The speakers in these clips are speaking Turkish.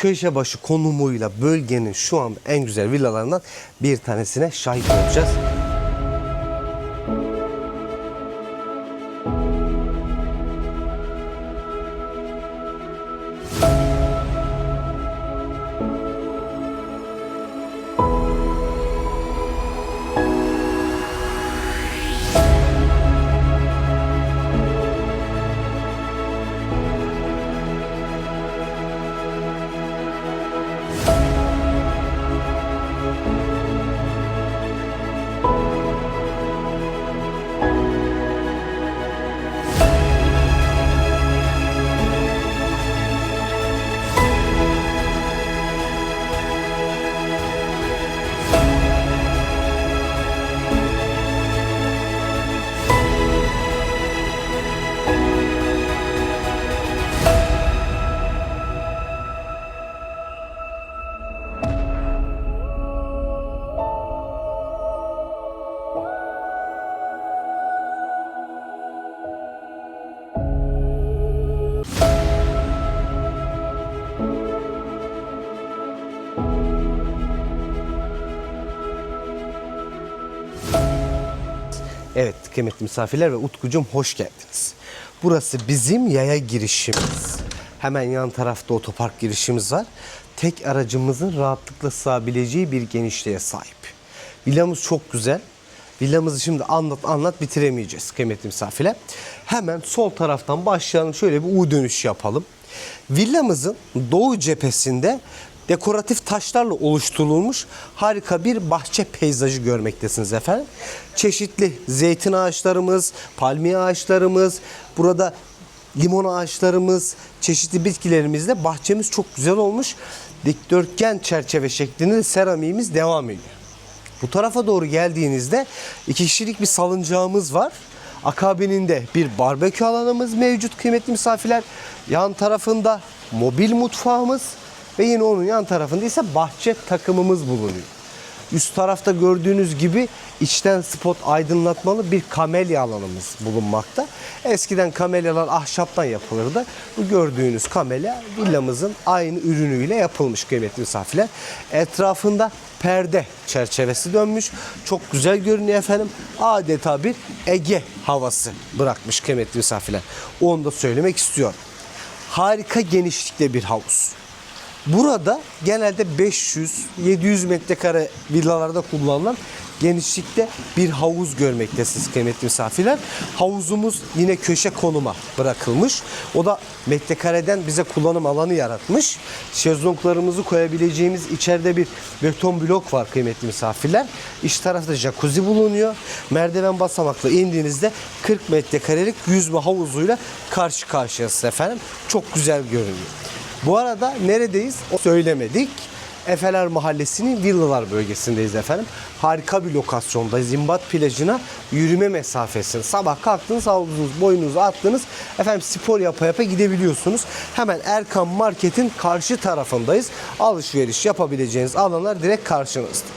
Köşe başı konumuyla bölgenin şu an en güzel villalarından bir tanesine şahit olacağız. Evet kıymetli misafirler ve Utkucum hoş geldiniz. Burası bizim yaya girişimiz. Hemen yan tarafta otopark girişimiz var. Tek aracımızın rahatlıkla sığabileceği bir genişliğe sahip. Villamız çok güzel. Villamızı şimdi anlat anlat bitiremeyeceğiz kıymetli misafirler. Hemen sol taraftan başlayalım. Şöyle bir U dönüş yapalım. Villamızın doğu cephesinde dekoratif taşlarla oluşturulmuş harika bir bahçe peyzajı görmektesiniz efendim. Çeşitli zeytin ağaçlarımız, palmiye ağaçlarımız, burada limon ağaçlarımız, çeşitli bitkilerimizle bahçemiz çok güzel olmuş. Dikdörtgen çerçeve şeklinde seramiğimiz devam ediyor. Bu tarafa doğru geldiğinizde iki kişilik bir salıncağımız var. Akabininde bir barbekü alanımız mevcut kıymetli misafirler. Yan tarafında mobil mutfağımız ve yine onun yan tarafında ise bahçe takımımız bulunuyor. Üst tarafta gördüğünüz gibi içten spot aydınlatmalı bir kamelya alanımız bulunmakta. Eskiden kamelyalar ahşaptan yapılırdı. Bu gördüğünüz kamelya villamızın aynı ürünüyle yapılmış kıymetli misafirler. Etrafında perde çerçevesi dönmüş. Çok güzel görünüyor efendim. Adeta bir Ege havası bırakmış kıymetli misafirler. Onu da söylemek istiyorum. Harika genişlikte bir havuz. Burada genelde 500-700 metrekare villalarda kullanılan genişlikte bir havuz görmektesiniz kıymetli misafirler. Havuzumuz yine köşe konuma bırakılmış. O da metrekareden bize kullanım alanı yaratmış. Şezlonglarımızı koyabileceğimiz içeride bir beton blok var kıymetli misafirler. İç tarafta jacuzzi bulunuyor. Merdiven basamakla indiğinizde 40 metrekarelik yüzme havuzuyla karşı karşıyasınız efendim. Çok güzel görünüyor. Bu arada neredeyiz? O söylemedik. Efeler Mahallesi'nin villalar bölgesindeyiz efendim. Harika bir lokasyondayız. Zimbat plajına yürüme mesafesi. Sabah kalktınız, havuzunuzu, boyunuzu attınız. Efendim spor yapa yapa gidebiliyorsunuz. Hemen Erkan Market'in karşı tarafındayız. Alışveriş yapabileceğiniz alanlar direkt karşınızda.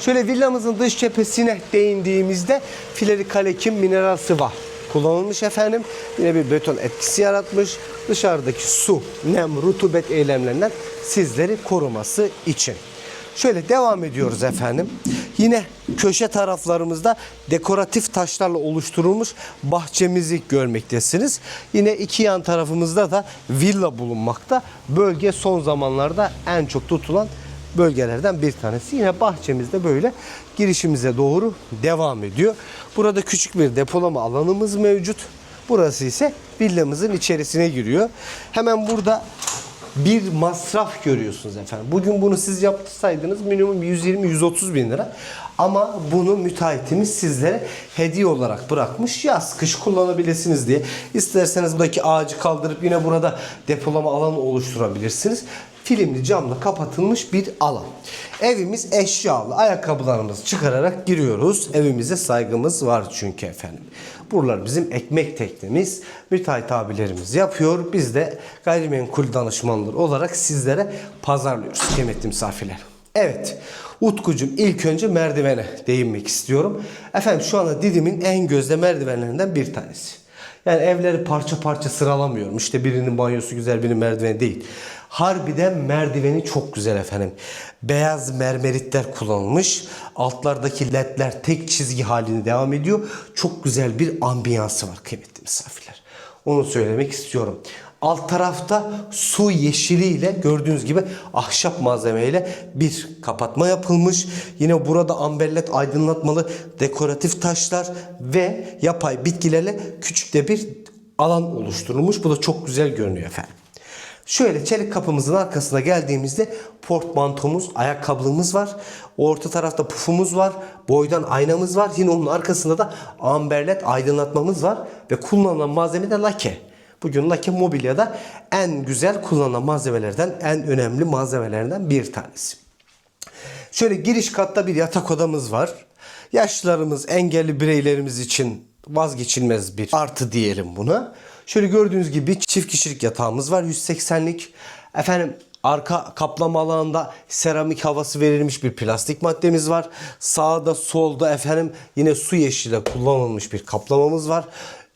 Şöyle villamızın dış cephesine değindiğimizde fileri kalekim mineral sıva kullanılmış efendim. Yine bir beton etkisi yaratmış. Dışarıdaki su, nem, rutubet eylemlerinden sizleri koruması için. Şöyle devam ediyoruz efendim. Yine köşe taraflarımızda dekoratif taşlarla oluşturulmuş bahçemizi görmektesiniz. Yine iki yan tarafımızda da villa bulunmakta. Bölge son zamanlarda en çok tutulan bölgelerden bir tanesi. Yine bahçemizde böyle girişimize doğru devam ediyor. Burada küçük bir depolama alanımız mevcut. Burası ise villamızın içerisine giriyor. Hemen burada bir masraf görüyorsunuz efendim. Bugün bunu siz yaptırsaydınız minimum 120-130 bin lira. Ama bunu müteahhitimiz sizlere hediye olarak bırakmış. Yaz kış kullanabilirsiniz diye. İsterseniz buradaki ağacı kaldırıp yine burada depolama alanı oluşturabilirsiniz filmli camla kapatılmış bir alan. Evimiz eşyalı. Ayakkabılarımızı çıkararak giriyoruz. Evimize saygımız var çünkü efendim. Buralar bizim ekmek teknemiz. Müteahhit abilerimiz yapıyor. Biz de gayrimenkul danışmanları olarak sizlere pazarlıyoruz kıymetli misafirler. Evet. Utkucum ilk önce merdivene değinmek istiyorum. Efendim şu anda Didim'in en gözde merdivenlerinden bir tanesi. Yani evleri parça parça sıralamıyorum. İşte birinin banyosu güzel, birinin merdiveni değil. Harbiden merdiveni çok güzel efendim. Beyaz mermeritler kullanılmış. Altlardaki ledler tek çizgi halinde devam ediyor. Çok güzel bir ambiyansı var kıymetli misafirler. Onu söylemek istiyorum. Alt tarafta su yeşiliyle gördüğünüz gibi ahşap malzemeyle bir kapatma yapılmış. Yine burada amberlet aydınlatmalı dekoratif taşlar ve yapay bitkilerle küçük de bir alan oluşturulmuş. Bu da çok güzel görünüyor efendim. Şöyle çelik kapımızın arkasına geldiğimizde portmantomuz, ayakkabılığımız var. Orta tarafta pufumuz var. Boydan aynamız var. Yine onun arkasında da amberlet aydınlatmamız var. Ve kullanılan malzeme de lake. Bugün lake mobilyada en güzel kullanılan malzemelerden, en önemli malzemelerden bir tanesi. Şöyle giriş katta bir yatak odamız var. Yaşlılarımız, engelli bireylerimiz için vazgeçilmez bir artı diyelim buna. Şöyle gördüğünüz gibi çift kişilik yatağımız var 180'lik. Efendim arka kaplama alanında seramik havası verilmiş bir plastik maddemiz var. Sağda solda efendim yine su yeşile kullanılmış bir kaplamamız var.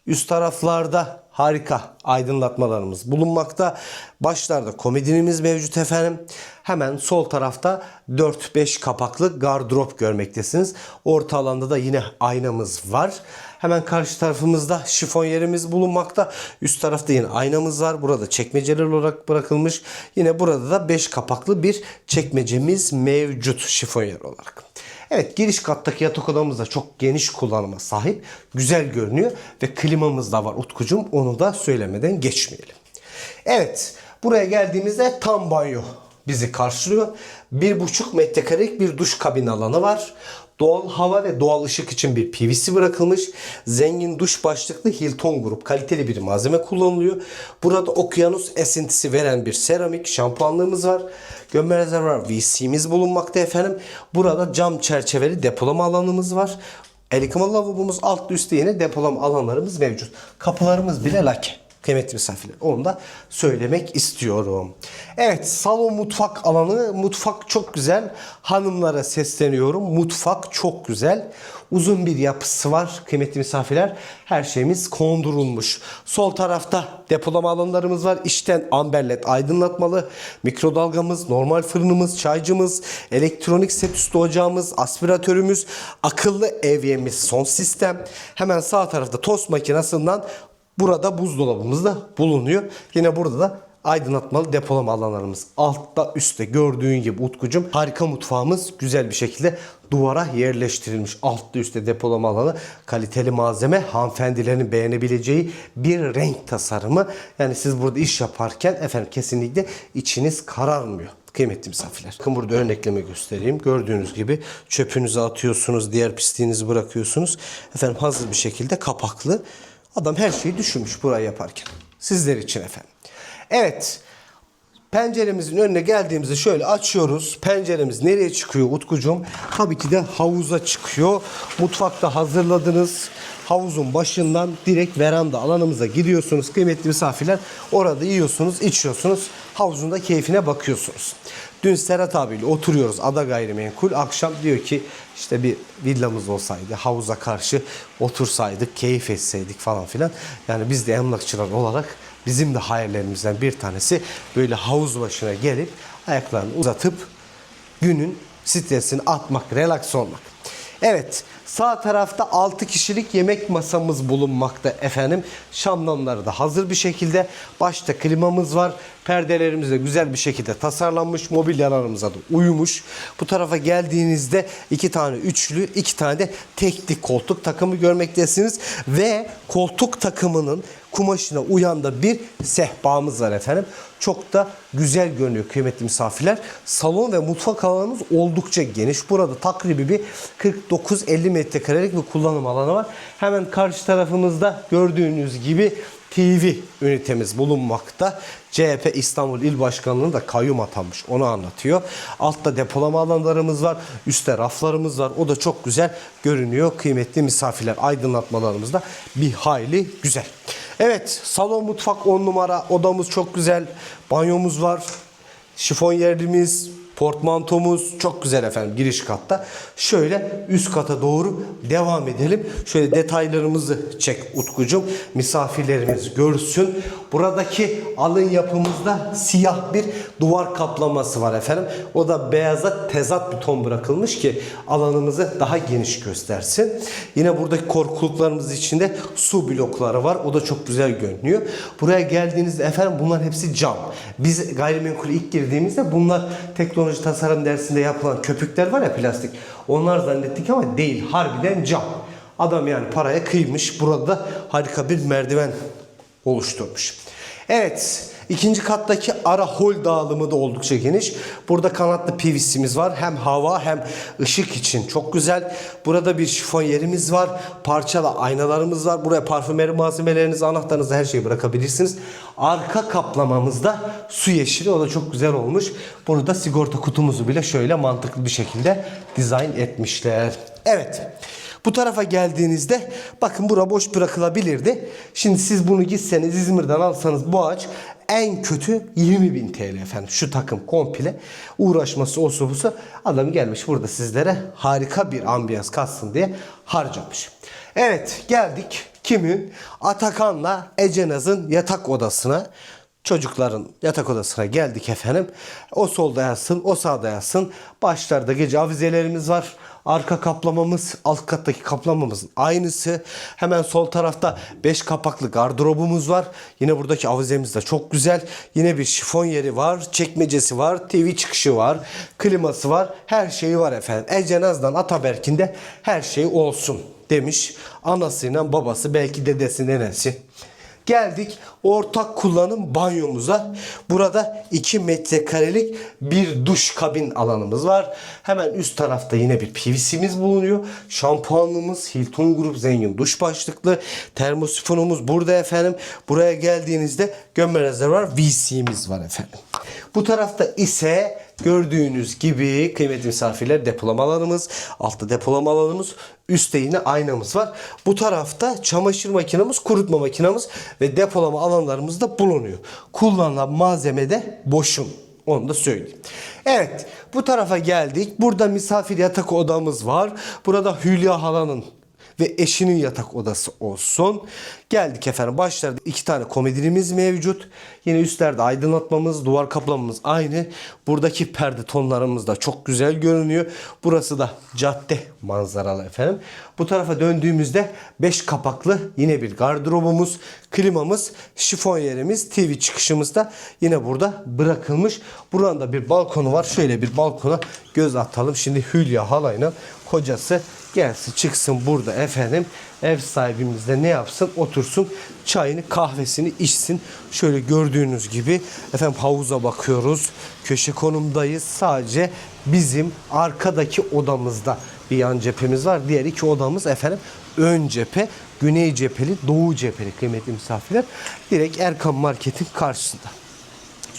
Üst taraflarda harika aydınlatmalarımız bulunmakta. Başlarda komodinimiz mevcut efendim. Hemen sol tarafta 4-5 kapaklı gardırop görmektesiniz. Orta alanda da yine aynamız var. Hemen karşı tarafımızda şifon yerimiz bulunmakta. Üst tarafta yine aynamız var. Burada çekmeceler olarak bırakılmış. Yine burada da 5 kapaklı bir çekmecemiz mevcut şifon yer olarak. Evet giriş kattaki yatak odamız da çok geniş kullanıma sahip. Güzel görünüyor ve klimamız da var Utkucum. Onu da söylemeden geçmeyelim. Evet buraya geldiğimizde tam banyo bizi karşılıyor. Bir buçuk metrekarelik bir duş kabin alanı var. Doğal hava ve doğal ışık için bir PVC bırakılmış. Zengin duş başlıklı Hilton grup kaliteli bir malzeme kullanılıyor. Burada okyanus esintisi veren bir seramik şampuanlığımız var. Gömme rezervuar VC'miz bulunmakta efendim. Burada cam çerçeveli depolama alanımız var. El yıkama lavabomuz altta üstte yine depolama alanlarımız mevcut. Kapılarımız bile lake. Kıymetli misafirler. Onu da söylemek istiyorum. Evet salon mutfak alanı. Mutfak çok güzel. Hanımlara sesleniyorum. Mutfak çok güzel. Uzun bir yapısı var kıymetli misafirler. Her şeyimiz kondurulmuş. Sol tarafta depolama alanlarımız var. İçten amberlet aydınlatmalı. Mikrodalgamız, normal fırınımız, çaycımız, elektronik set üstü ocağımız, aspiratörümüz, akıllı evyemiz son sistem. Hemen sağ tarafta tost makinesinden Burada buzdolabımız da bulunuyor. Yine burada da aydınlatmalı depolama alanlarımız. Altta üstte gördüğün gibi Utkucum harika mutfağımız güzel bir şekilde duvara yerleştirilmiş. Altta üstte depolama alanı kaliteli malzeme hanımefendilerin beğenebileceği bir renk tasarımı. Yani siz burada iş yaparken efendim kesinlikle içiniz kararmıyor kıymetli misafirler. Bakın burada örnekleme göstereyim. Gördüğünüz gibi çöpünüzü atıyorsunuz, diğer pisliğinizi bırakıyorsunuz. Efendim hazır bir şekilde kapaklı. Adam her şeyi düşünmüş burayı yaparken. Sizler için efendim. Evet. Penceremizin önüne geldiğimizde şöyle açıyoruz. Penceremiz nereye çıkıyor Utkucuğum? Tabii ki de havuza çıkıyor. Mutfakta hazırladınız. Havuzun başından direkt veranda alanımıza gidiyorsunuz kıymetli misafirler. Orada yiyorsunuz, içiyorsunuz. Havuzun da keyfine bakıyorsunuz. Dün Serhat abiyle oturuyoruz Ada Gayrimenkul. Akşam diyor ki işte bir villamız olsaydı havuza karşı otursaydık, keyif etseydik falan filan. Yani biz de emlakçılar olarak bizim de hayallerimizden bir tanesi böyle havuz başına gelip ayaklarını uzatıp günün stresini atmak, relax olmak. Evet sağ tarafta 6 kişilik yemek masamız bulunmakta efendim. Şamdanları da hazır bir şekilde. Başta klimamız var. Perdelerimiz de güzel bir şekilde tasarlanmış. Mobilyalarımıza da uyumuş. Bu tarafa geldiğinizde iki tane üçlü, iki tane de tekli koltuk takımı görmektesiniz. Ve koltuk takımının kumaşına uyan da bir sehpamız var efendim. Çok da güzel görünüyor kıymetli misafirler. Salon ve mutfak alanımız oldukça geniş. Burada takribi bir 49-50 metrekarelik bir kullanım alanı var. Hemen karşı tarafımızda gördüğünüz gibi TV ünitemiz bulunmakta. CHP İstanbul İl Başkanlığı'nın da kayyum atanmış. Onu anlatıyor. Altta depolama alanlarımız var. Üstte raflarımız var. O da çok güzel görünüyor. Kıymetli misafirler aydınlatmalarımız da bir hayli güzel. Evet salon mutfak 10 numara. Odamız çok güzel. Banyomuz var. Şifon yerimiz, portmantomuz çok güzel efendim giriş katta. Şöyle üst kata doğru devam edelim. Şöyle detaylarımızı çek Utkucum. Misafirlerimiz görsün. Buradaki alın yapımızda siyah bir duvar kaplaması var efendim. O da beyaza tezat bir ton bırakılmış ki alanımızı daha geniş göstersin. Yine buradaki korkuluklarımız içinde su blokları var. O da çok güzel görünüyor. Buraya geldiğinizde efendim bunlar hepsi cam. Biz gayrimenkule ilk girdiğimizde bunlar teknoloji tasarım dersinde yapılan köpükler var ya plastik. Onlar zannettik ama değil. Harbiden cam. Adam yani paraya kıymış. Burada da harika bir merdiven oluşturmuş. Evet. ikinci kattaki ara hol dağılımı da oldukça geniş. Burada kanatlı PVC'miz var. Hem hava hem ışık için çok güzel. Burada bir şifon yerimiz var. Parçalı aynalarımız var. Buraya parfümeri malzemelerinizi, anahtarınızı her şeyi bırakabilirsiniz. Arka kaplamamızda su yeşili. O da çok güzel olmuş. Bunu da sigorta kutumuzu bile şöyle mantıklı bir şekilde dizayn etmişler. Evet. Bu tarafa geldiğinizde bakın bura boş bırakılabilirdi. Şimdi siz bunu gitseniz İzmir'den alsanız bu ağaç en kötü 20 bin TL efendim. Şu takım komple uğraşması o busu adam gelmiş burada sizlere harika bir ambiyans katsın diye harcamış. Evet geldik kimin? Atakan'la Ecenaz'ın yatak odasına. Çocukların yatak odasına geldik efendim. O solda yatsın, o sağda yatsın. Başlarda gece avizelerimiz var. Arka kaplamamız, alt kattaki kaplamamızın aynısı. Hemen sol tarafta 5 kapaklı gardırobumuz var. Yine buradaki avizemiz de çok güzel. Yine bir şifon yeri var, çekmecesi var, TV çıkışı var, kliması var. Her şeyi var efendim. Ecenaz'dan Ataberk'in de her şey olsun demiş. Anasıyla babası belki dedesi nenesi. Geldik ortak kullanım banyomuza. Burada 2 metrekarelik bir duş kabin alanımız var. Hemen üst tarafta yine bir PVC'miz bulunuyor. Şampuanlığımız Hilton Group zengin duş başlıklı. Termosifonumuz burada efendim. Buraya geldiğinizde gömme rezervuar VC'miz var efendim. Bu tarafta ise gördüğünüz gibi kıymetli misafirler depolama alanımız. Altta depolama alanımız. Üstte yine aynamız var. Bu tarafta çamaşır makinamız, kurutma makinamız ve depolama alanlarımız da bulunuyor. Kullanılan malzeme de boşun. Onu da söyleyeyim. Evet bu tarafa geldik. Burada misafir yatak odamız var. Burada Hülya halanın ve eşinin yatak odası olsun. Geldik efendim başlarda iki tane komodinimiz mevcut. Yine üstlerde aydınlatmamız, duvar kaplamamız aynı. Buradaki perde tonlarımız da çok güzel görünüyor. Burası da cadde manzaralı efendim. Bu tarafa döndüğümüzde 5 kapaklı yine bir gardırobumuz, klimamız, şifon yerimiz, TV çıkışımız da yine burada bırakılmış. Buranın da bir balkonu var. Şöyle bir balkona göz atalım. Şimdi Hülya halayla kocası gelsin çıksın burada efendim. Ev sahibimiz de ne yapsın? Otursun çayını kahvesini içsin. Şöyle gördüğünüz gibi efendim havuza bakıyoruz. Köşe konumdayız. Sadece bizim arkadaki odamızda bir yan cephemiz var. Diğer iki odamız efendim ön cephe güney cepheli doğu cepheli kıymetli misafirler. Direkt Erkan Market'in karşısında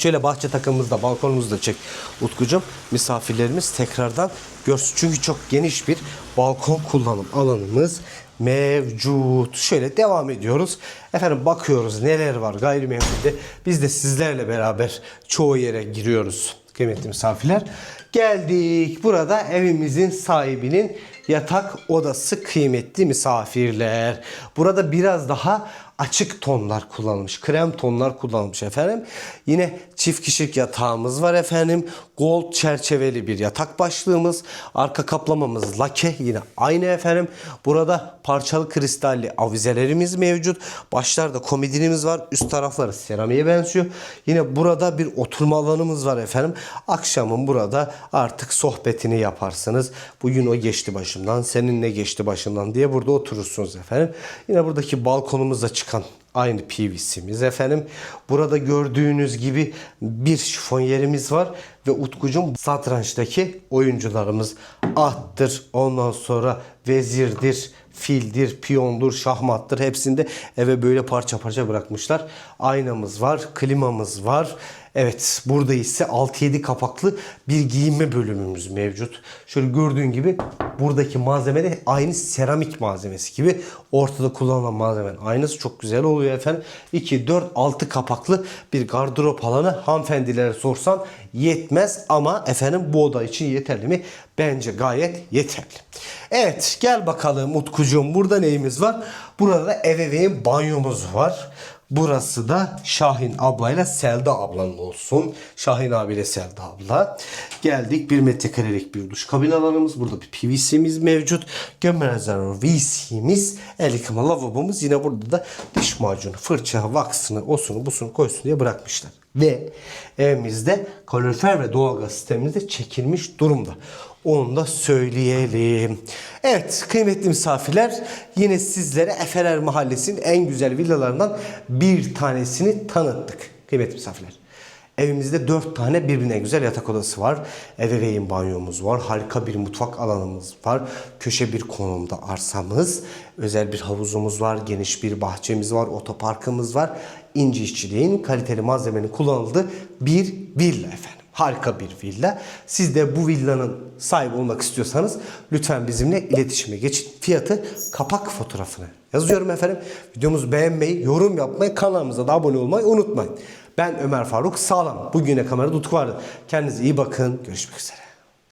Şöyle bahçe takımımızda, balkonumuzda çek Utkucuğum. Misafirlerimiz tekrardan görsün. Çünkü çok geniş bir balkon kullanım alanımız mevcut. Şöyle devam ediyoruz. Efendim bakıyoruz neler var gayrimenkulde. Biz de sizlerle beraber çoğu yere giriyoruz kıymetli misafirler. Geldik. Burada evimizin sahibinin yatak odası kıymetli misafirler. Burada biraz daha açık tonlar kullanılmış. Krem tonlar kullanılmış efendim. Yine çift kişilik yatağımız var efendim. Gold çerçeveli bir yatak başlığımız. Arka kaplamamız lake yine aynı efendim. Burada parçalı kristalli avizelerimiz mevcut. Başlarda komodinimiz var. Üst tarafları seramiğe benziyor. Yine burada bir oturma alanımız var efendim. Akşamın burada artık sohbetini yaparsınız. Bugün o geçti başımdan, senin ne geçti başımdan diye burada oturursunuz efendim. Yine buradaki balkonumuzda çıkan aynı PVC'miz efendim. Burada gördüğünüz gibi bir şifon yerimiz var ve Utkucum satrançtaki oyuncularımız attır. Ondan sonra vezirdir, fildir, piyondur, şahmattır. Hepsinde eve böyle parça parça bırakmışlar. Aynamız var, klimamız var. Evet burada ise 6-7 kapaklı bir giyinme bölümümüz mevcut. Şöyle gördüğün gibi buradaki malzeme de aynı seramik malzemesi gibi. Ortada kullanılan malzemenin aynısı çok güzel oluyor efendim. 2, 4, 6 kapaklı bir gardırop alanı hanımefendilere sorsan yetmez ama efendim bu oda için yeterli mi? Bence gayet yeterli. Evet gel bakalım Utkucuğum burada neyimiz var? Burada da ebeveyn banyomuz var. Burası da Şahin ablayla Selda ablanın olsun. Şahin abiyle Selda abla. Geldik 1 metrekarelik bir duş kabin alanımız. Burada bir PVC'miz mevcut. Gömme rezervuar VC'miz. El yıkama lavabomuz. Yine burada da diş macunu, fırça, vaksını, osunu, busunu koysun diye bırakmışlar. Ve evimizde kalorifer ve doğalgaz sistemimiz de çekilmiş durumda. Onu da söyleyelim. Evet kıymetli misafirler yine sizlere Efeler Mahallesi'nin en güzel villalarından bir tanesini tanıttık. Kıymetli misafirler. Evimizde dört tane birbirine güzel yatak odası var. Ebeveyn banyomuz var. Harika bir mutfak alanımız var. Köşe bir konumda arsamız. Özel bir havuzumuz var. Geniş bir bahçemiz var. Otoparkımız var. İnci işçiliğin kaliteli malzemenin kullanıldığı bir villa efendim. Harika bir villa. Siz de bu villanın sahibi olmak istiyorsanız lütfen bizimle iletişime geçin. Fiyatı kapak fotoğrafını yazıyorum efendim. Videomuzu beğenmeyi, yorum yapmayı, kanalımıza da abone olmayı unutmayın. Ben Ömer Faruk Sağlam. Bugüne kamera tutku vardı. Kendinize iyi bakın. Görüşmek üzere.